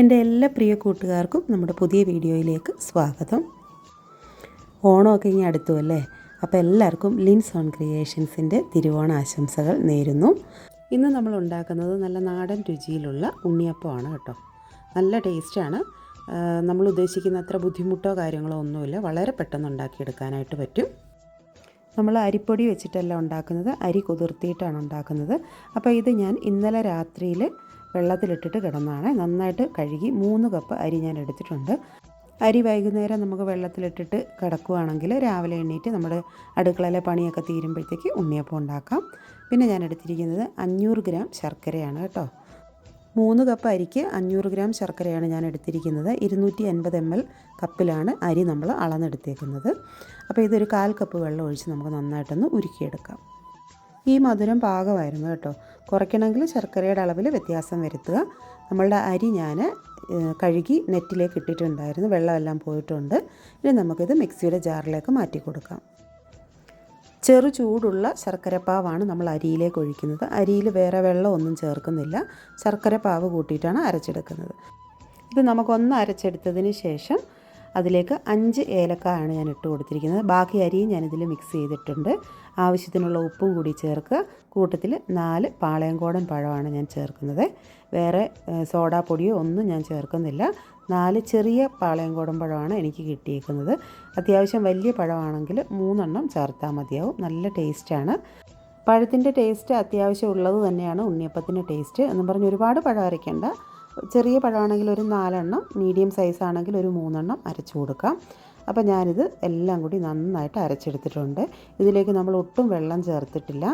എന്റെ എല്ലാ പ്രിയ കൂട്ടുകാർക്കും നമ്മുടെ പുതിയ വീഡിയോയിലേക്ക് സ്വാഗതം. ഓണമൊക്കെ ഇനി അടുത്തു അല്ലേ? അപ്പോൾ എല്ലാവർക്കും ലിൻസ് ഓൺ ക്രിയേഷൻസിന്റെ തിരുവോണ ആശംസകൾ നേരുന്നു. ഇന്ന് നമ്മൾ ഉണ്ടാക്കുന്നത് നല്ല നാടൻ രുചിയിലുള്ള ഉണ്ണിയപ്പമാണ് കേട്ടോ. നല്ല ടേസ്റ്റാണ്. നമ്മൾ ഉദ്ദേശിക്കുന്ന അത്ര ബുദ്ധിമുട്ടോ കാര്യങ്ങളോ ഒന്നുമില്ല. വളരെ പെട്ടെന്ന് ഉണ്ടാക്കിയെടുക്കാനായിട്ട് പറ്റും. നമ്മൾ അരിപ്പൊടി വെച്ചിട്ടല്ല ഉണ്ടാക്കുന്നത്. അരി കുതിർത്തിയിട്ടാണ് ഉണ്ടാക്കുന്നത്. അപ്പോൾ ഇത് ഞാൻ ഇന്നലെ രാത്രിയിൽ വെള്ളത്തിലിട്ടിട്ട് കിടന്നാണ്. നന്നായിട്ട് കഴുകി മൂന്ന് കപ്പ് അരി ഞാൻ എടുത്തിട്ടുണ്ട്. അരി വൈകുന്നേരം നമുക്ക് വെള്ളത്തിലിട്ടിട്ട് കിടക്കുകയാണെങ്കിൽ രാവിലെ എണ്ണീറ്റ് നമ്മുടെ അടുക്കളയിലെ പണിയൊക്കെ തീരുമ്പോഴത്തേക്ക് ഉണ്ണിയപ്പം ഉണ്ടാക്കാം. പിന്നെ ഞാൻ എടുത്തിരിക്കുന്നത് അഞ്ഞൂറ് ഗ്രാം ശർക്കരയാണ് കേട്ടോ. മൂന്ന് കപ്പ് അരിക്ക് അഞ്ഞൂറ് ഗ്രാം ശർക്കരയാണ് ഞാൻ എടുത്തിരിക്കുന്നത്. ഇരുന്നൂറ്റി അൻപത് എം എൽ കപ്പിലാണ് അരി നമ്മൾ അളന്നെടുത്തേക്കുന്നത്. അപ്പോൾ ഇതൊരു കാൽ കപ്പ് വെള്ളം ഒഴിച്ച് നമുക്ക് നന്നായിട്ടൊന്ന് ഉരുക്കിയെടുക്കാം. ഈ മധുരം പാകമായിരുന്നു കേട്ടോ. കുറയ്ക്കണമെങ്കിൽ ശർക്കരയുടെ അളവിൽ വ്യത്യാസം വരുത്തുക. നമ്മളുടെ അരി ഞാൻ കഴുകി നെറ്റിലേക്ക് ഇട്ടിട്ടുണ്ടായിരുന്നു. വെള്ളമെല്ലാം പോയിട്ടുണ്ട്. ഇനി നമുക്കിത് മിക്സിയുടെ ജാറിലേക്ക് മാറ്റി കൊടുക്കാം. ചെറു ചൂടുള്ള ശർക്കരപ്പാവാണ് നമ്മൾ അരിയിലേക്ക് ഒഴിക്കുന്നത്. അരിയിൽ വേറെ വെള്ളമൊന്നും ചേർക്കുന്നില്ല. ശർക്കരപ്പാവ് കൂട്ടിയിട്ടാണ് അരച്ചെടുക്കുന്നത്. ഇത് നമുക്കൊന്ന് അരച്ചെടുത്തതിന് ശേഷം അതിലേക്ക് അഞ്ച് ഏലക്കായാണ് ഞാൻ ഇട്ട് കൊടുത്തിരിക്കുന്നത്. ബാക്കി അരിയും ഞാനിതിൽ മിക്സ് ചെയ്തിട്ടുണ്ട്. ആവശ്യത്തിനുള്ള ഉപ്പും കൂടി ചേർക്കുക. കൂട്ടത്തിൽ നാല് പാളയംകോടൻ പഴമാണ് ഞാൻ ചേർക്കുന്നത്. വേറെ സോഡാ പൊടിയോ ഒന്നും ഞാൻ ചേർക്കുന്നില്ല. നാല് ചെറിയ പാളയംകോടൻ പഴമാണ് എനിക്ക് കിട്ടിയേക്കുന്നത്. അത്യാവശ്യം വലിയ പഴമാണെങ്കിൽ മൂന്നെണ്ണം ചേർത്താൽ മതിയാവും. നല്ല ടേസ്റ്റാണ്. പഴത്തിന്റെ ടേസ്റ്റ് അത്യാവശ്യം ഉള്ളത് തന്നെയാണ്. ഉണ്ണിയപ്പത്തിന്റെ ടേസ്റ്റ് എന്ന് പറഞ്ഞ് ഒരുപാട് പഴം അരയ്ക്കേണ്ട. ചെറിയ പഴമാണെങ്കിൽ ഒരു നാലെണ്ണം മീഡിയം സൈസ് ആണെങ്കിൽ ഒരു മൂന്നെണ്ണം അരച്ചു കൊടുക്കാം. അപ്പോൾ ഞാനിത് എല്ലാം കൂടി നന്നായിട്ട് അരച്ചെടുത്തിട്ടുണ്ട്. ഇതിലേക്ക് നമ്മൾ ഒട്ടും വെള്ളം ചേർത്തിട്ടില്ല.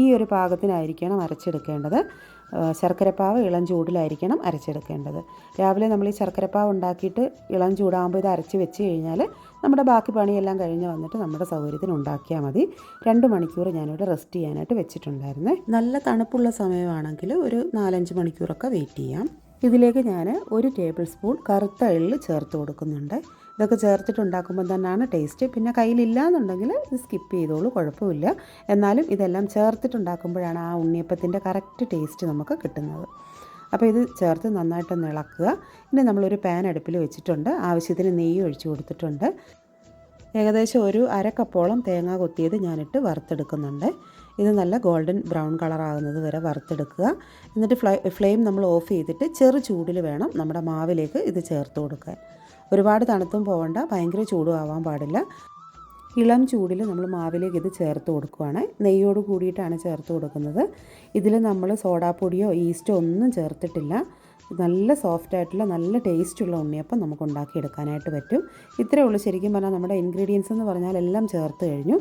ഈ ഒരു പാകത്തിനായിരിക്കണം അരച്ചെടുക്കേണ്ടത്. ശർക്കരപ്പാവ് ഇളം ചൂടിലായിരിക്കണം അരച്ചെടുക്കേണ്ടത്. രാവിലെ നമ്മൾ ഈ ശർക്കരപ്പാവ് ഉണ്ടാക്കിയിട്ട് ഇളം ചൂടാകുമ്പോൾ ഇത് അരച്ച് വെച്ച് കഴിഞ്ഞാൽ നമ്മുടെ ബാക്കി പണിയെല്ലാം കഴിഞ്ഞ് വന്നിട്ട് നമ്മുടെ സൗകര്യത്തിന് ഉണ്ടാക്കിയാൽ മതി. രണ്ട് മണിക്കൂർ ഞാനിവിടെ റെസ്റ്റ് ചെയ്യാനായിട്ട് വെച്ചിട്ടുണ്ടായിരുന്നേ. നല്ല തണുപ്പുള്ള സമയമാണെങ്കിൽ ഒരു നാലഞ്ച് മണിക്കൂറൊക്കെ വെയിറ്റ് ചെയ്യാം. ഇതിലേക്ക് ഞാൻ ഒരു ടേബിൾ സ്പൂൺ കറുത്ത എള്ള് ചേർത്ത് കൊടുക്കുന്നുണ്ട്. ഇതൊക്കെ ചേർത്തിട്ടുണ്ടാക്കുമ്പോൾ തന്നെയാണ് ടേസ്റ്റ്. പിന്നെ കയ്യിലില്ല എന്നുണ്ടെങ്കിൽ ഇത് സ്കിപ്പ് ചെയ്തോളൂ കുഴപ്പമില്ല. എന്നാലും ഇതെല്ലാം ചേർത്തിട്ടുണ്ടാക്കുമ്പോഴാണ് ആ ഉണ്ണിയപ്പത്തിന്റെ കറക്റ്റ് ടേസ്റ്റ് നമുക്ക് കിട്ടുന്നത്. അപ്പോൾ ഇത് ചേർത്ത് നന്നായിട്ടൊന്ന് ഇളക്കുക. ഇനി നമ്മളൊരു പാൻ അടുപ്പിൽ വെച്ചിട്ടുണ്ട്. ആവശ്യത്തിന് നെയ്യ് ഒഴിച്ചു കൊടുത്തിട്ടുണ്ട്. ഏകദേശം ഒരു അരക്കപ്പോളം തേങ്ങ കൊത്തിയത് ഞാനിട്ട് വറുത്തെടുക്കുന്നുണ്ട്. ഇത് നല്ല ഗോൾഡൻ ബ്രൗൺ കളർ ആകുന്നത് വരെ വറുത്തെടുക്കുക. എന്നിട്ട് ഫ്ലൈ ഫ്ലെയിം നമ്മൾ ഓഫ് ചെയ്തിട്ട് ചെറു ചൂടിൽ വേണം നമ്മുടെ മാവിലേക്ക് ഇത് ചേർത്ത് കൊടുക്കാൻ. ഒരുപാട് തണുത്തും പോകണ്ട ഭയങ്കര ചൂടും ആവാൻ പാടില്ല. ഇളം ചൂടിൽ നമ്മൾ മാവിലേക്ക് ഇത് ചേർത്ത് കൊടുക്കുകയാണ് നെയ്യോട് കൂടിയിട്ടാണ് ചേർത്ത് കൊടുക്കുന്നത്. ഇതിൽ നമ്മൾ സോഡാപ്പൊടിയോ ഈസ്റ്റോ ഒന്നും ചേർത്തിട്ടില്ല. നല്ല സോഫ്റ്റ് ആയിട്ടുള്ള നല്ല ടേസ്റ്റുള്ള ഉണ്ണിയപ്പം നമുക്ക് ഉണ്ടാക്കിയെടുക്കാനായിട്ട് പറ്റും. ഇത്രയേ ഉള്ളൂ. ശരിക്കും പറഞ്ഞാൽ നമ്മുടെ ഇൻഗ്രീഡിയൻസ് എന്ന് പറഞ്ഞാൽ എല്ലാം ചേർത്ത് കഴിഞ്ഞു.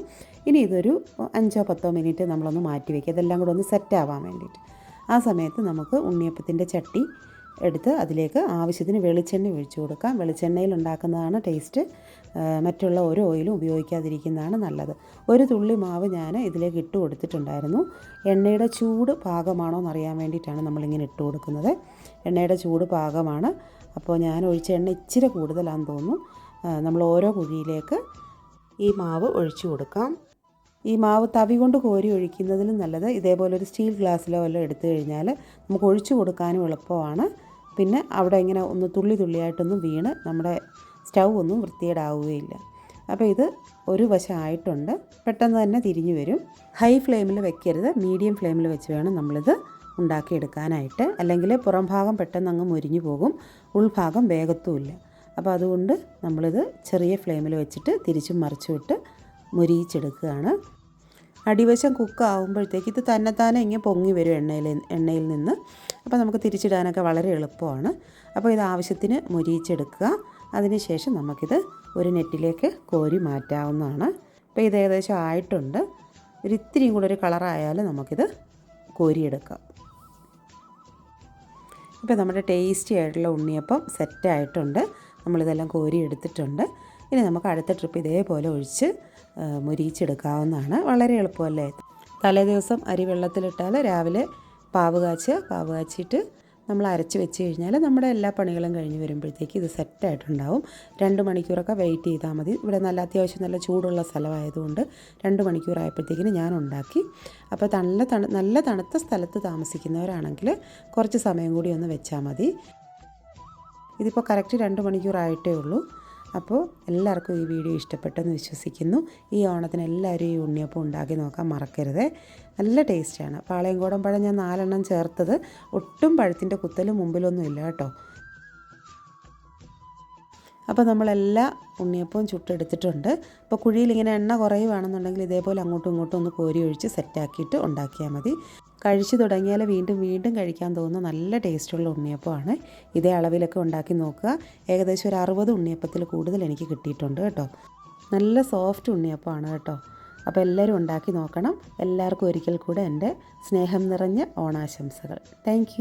ഇനി ഇതൊരു അഞ്ചോ പത്തോ മിനിറ്റ് നമ്മളൊന്ന് മാറ്റി വയ്ക്കുക ഇതെല്ലാം കൂടെ ഒന്ന് സെറ്റ് ആവാൻ വേണ്ടിയിട്ട്. ആ സമയത്ത് നമുക്ക് ഉണ്ണിയപ്പത്തിന്റെ ചട്ടി എടുത്ത് അതിലേക്ക് ആവശ്യത്തിന് വെളിച്ചെണ്ണ ഒഴിച്ചു കൊടുക്കാം. വെളിച്ചെണ്ണയിൽ ഉണ്ടാക്കുന്നതാണ് ടേസ്റ്റ് മറ്റുള്ള ഒരു ഓയിലും ഉപയോഗിക്കാതിരിക്കുന്നതാണ് നല്ലത്. ഒരു തുള്ളി മാവ് ഞാൻ ഇതിലേക്ക് ഇട്ട് കൊടുത്തിട്ടുണ്ടായിരുന്നു. എണ്ണയുടെ ചൂട് പാകമാണോ എന്നറിയാൻ വേണ്ടിയിട്ടാണ് നമ്മളിങ്ങനെ ഇട്ട് കൊടുക്കുന്നത്. എണ്ണയുടെ ചൂട് പാകമാണ്. അപ്പോൾ ഞാൻ ഒഴിച്ച എണ്ണ ഇച്ചിരി കൂടുതലാണെന്ന് തോന്നുന്നു. നമ്മൾ ഓരോ കുഴിയിലേക്ക് ഈ മാവ് ഒഴിച്ചു കൊടുക്കാം. ഈ മാവ് തവി കൊണ്ട് കോരി ഒഴിക്കുന്നതിലും നല്ലത്. ഇതേപോലെ ഒരു സ്റ്റീൽ ഗ്ലാസ്സിലോ വല്ലതും എടുത്തു കഴിഞ്ഞാൽ നമുക്ക് ഒഴിച്ചു കൊടുക്കാനും എളുപ്പമാണ്. പിന്നെ അവിടെ ഇങ്ങനെ ഒന്ന് തുള്ളി തുള്ളിയായിട്ടൊന്നും വീണ് നമ്മുടെ സ്റ്റൗ ഒന്നും വൃത്തികേടാവുകയില്ല. അപ്പോൾ ഇത് ഒരു വശം ആയിട്ടുണ്ട്. പെട്ടെന്ന് തന്നെ തിരിഞ്ഞു വരും. ഹൈ ഫ്ലെയിമിൽ വെക്കരുത്. മീഡിയം ഫ്ലെയിമിൽ വെച്ച് വേണം നമ്മളിത് ഉണ്ടാക്കിയെടുക്കാനായിട്ട്. അല്ലെങ്കിൽ പുറം ഭാഗം പെട്ടെന്ന് അങ്ങ് മുരിഞ്ഞു പോകും. ഉൾഭാഗം വേഗത്തുമില്ല അപ്പോൾ അതുകൊണ്ട് നമ്മളിത് ചെറിയ ഫ്ലെയിമിൽ വെച്ചിട്ട് തിരിച്ചും മറിച്ചും ഇട്ട് മുരിയിച്ചെടുക്കുകയാണ്. അടിവശം കുക്ക് ആകുമ്പോഴത്തേക്ക് ഇത് തന്നെത്താനെ ഇങ്ങനെ പൊങ്ങി വരും എണ്ണയിൽ എണ്ണയിൽ നിന്ന്. അപ്പോൾ നമുക്ക് തിരിച്ചിടാനൊക്കെ വളരെ എളുപ്പമാണ്. അപ്പോൾ ഇത് ആവശ്യത്തിന് മുരിയിച്ചെടുക്കുക. അതിനുശേഷം നമുക്കിത് ഒരു നെറ്റിലേക്ക് കോരി മാറ്റാവുന്നതാണ്. അപ്പോൾ ഇത് ഏകദേശം ആയിട്ടുണ്ട്. ഒരു ഇത്തിരിയും കൂടെ ഒരു കളറായാലും നമുക്കിത് കോരിയെടുക്കാം. ഇപ്പോൾ നമ്മുടെ ടേസ്റ്റി ആയിട്ടുള്ള ഉണ്ണിയപ്പം സെറ്റായിട്ടുണ്ട്. നമ്മളിതെല്ലാം കോരി എടുത്തിട്ടുണ്ട് ഇനി നമുക്ക് അടുത്ത ട്രിപ്പ് ഇതേപോലെ ഒഴിച്ച് മുരിയിച്ചെടുക്കാവുന്നതാണ്. വളരെ എളുപ്പമല്ലേ? തലേദിവസം അരി വെള്ളത്തിലിട്ടാൽ രാവിലെ പാവ് കാച്ചുക പാവ് കാച്ചിട്ട് നമ്മൾ അരച്ച് വെച്ച് കഴിഞ്ഞാൽ നമ്മുടെ എല്ലാ പണികളും കഴിഞ്ഞ് വരുമ്പോഴത്തേക്ക് ഇത് സെറ്റായിട്ടുണ്ടാവും രണ്ട് മണിക്കൂറൊക്കെ വെയിറ്റ് ചെയ്താൽ മതി. ഇവിടെ നല്ല അത്യാവശ്യം നല്ല ചൂടുള്ള സ്ഥലമായതുകൊണ്ട് രണ്ട് മണിക്കൂറായപ്പോഴത്തേക്കിന് ഞാൻ ഉണ്ടാക്കി. അപ്പോൾ നല്ല തണു നല്ല തണുത്ത സ്ഥലത്ത് താമസിക്കുന്നവരാണെങ്കിൽ കുറച്ച് സമയം കൂടി ഒന്ന് വെച്ചാൽ മതി. ഇതിപ്പോൾ കറക്റ്റ് രണ്ട് മണിക്കൂറായിട്ടേ ഉള്ളൂ. അപ്പോൾ എല്ലാവർക്കും ഈ വീഡിയോ ഇഷ്ടപ്പെട്ടെന്ന് വിശ്വസിക്കുന്നു. ഈ ഓണത്തിന് എല്ലാവരും ഈ ഉണ്ണിയപ്പം ഉണ്ടാക്കി നോക്കാൻ മറക്കരുത്. നല്ല ടേസ്റ്റാണ്. പാളയംകോടൻ പഴം ഞാൻ നാലെണ്ണം ചേർത്തത്. ഒട്ടും പഴത്തിന്റെ കുത്തലും മുമ്പിലൊന്നും ഇല്ല കേട്ടോ. അപ്പോൾ നമ്മളെല്ലാ ഉണ്ണിയപ്പവും ചുട്ടെടുത്തിട്ടുണ്ട്. അപ്പോൾ കുഴിയിൽ ഇങ്ങനെ എണ്ണ കുറയുവാണെന്നുണ്ടെങ്കിൽ ഇതേപോലെ അങ്ങോട്ടും ഇങ്ങോട്ടും ഒന്ന് കോരി ഒഴിച്ച് സെറ്റാക്കിയിട്ട് ഉണ്ടാക്കിയാൽ മതി. കഴിച്ചു തുടങ്ങിയാൽ വീണ്ടും വീണ്ടും കഴിക്കാൻ തോന്നുന്ന നല്ല ടേസ്റ്റുള്ള ഉണ്ണിയപ്പമാണ്. ഇതേ അളവിലൊക്കെ ഉണ്ടാക്കി നോക്കുക. ഏകദേശം ഒരു അറുപത് ഉണ്ണിയപ്പത്തിൽ കൂടുതൽ എനിക്ക് കിട്ടിയിട്ടുണ്ട് കേട്ടോ. നല്ല സോഫ്റ്റ് ഉണ്ണിയപ്പമാണ് കേട്ടോ. അപ്പോൾ എല്ലാവരും ഉണ്ടാക്കി നോക്കണം. എല്ലാവർക്കും ഒരിക്കൽ കൂടെ എന്റെ സ്നേഹം നിറഞ്ഞ ഓണാശംസകൾ. താങ്ക്